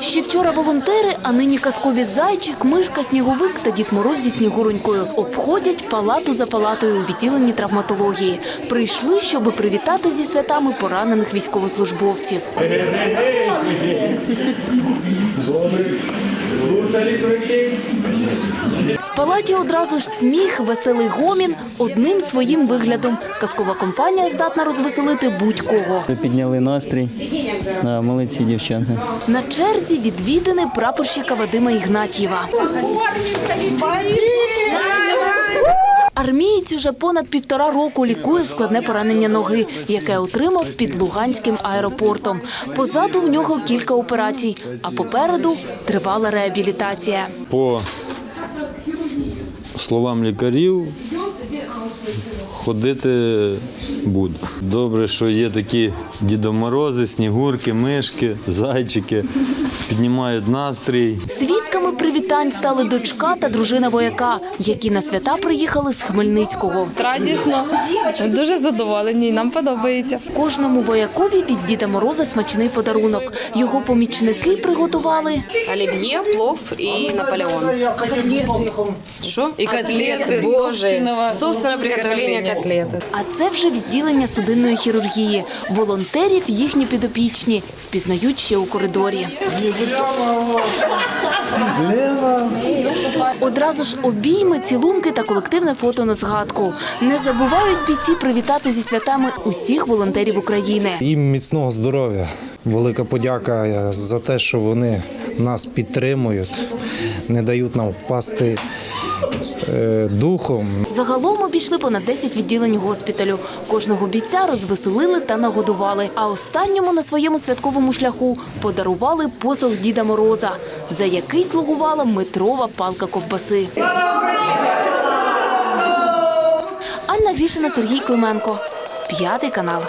Ще вчора волонтери, а нині казкові зайчик, мишка, сніговик та Дід Мороз зі снігуронькою обходять палату за палатою у відділенні травматології. Прийшли, щоб привітати зі святами поранених військовослужбовців. Палаті одразу ж сміх, веселий гомін одним своїм виглядом. Казкова компанія здатна розвеселити будь-кого. Підняли настрій. Да, молодці, дівчатка. На черзі відвідини прапорщика Вадима Ігнатьєва. Армієць уже понад півтора року лікує складне поранення ноги, яке отримав під Луганським аеропортом. Позаду в нього кілька операцій, а попереду тривала реабілітація. По словам лікарів, ходити буду. Добре, що є такі дідоморози, снігурки, мишки, зайчики, піднімають настрій. Свідками привітань стали дочка та дружина вояка, які на свята приїхали з Хмельницького. радісно, дуже задоволені. Нам подобається. Кожному воякові від Діда Мороза смачний подарунок. Його помічники приготували Оливье, плов и Наполеон. Что? И котлеты, боже. Собственное приготовление котлеты. А це вже відділення судинної хірургії. Волонтерів їхні підопічні впізнають ще у коридорі. Одразу ж обійми, цілунки та колективне фото на згадку. Не забувають бійці привітати зі святами усіх волонтерів України. Їм міцного здоров'я. Велика подяка за те, що вони нас підтримують, не дають нам впасти духом. Загалом обійшли понад 10 відділень госпіталю. Кожного бійця розвеселили та нагодували. А останньому на своєму святковому шляху подарували посох Діда Мороза, за який слугувала метрова палка ковбаси. Анна Грішина, Сергій Клименко. П'ятий канал.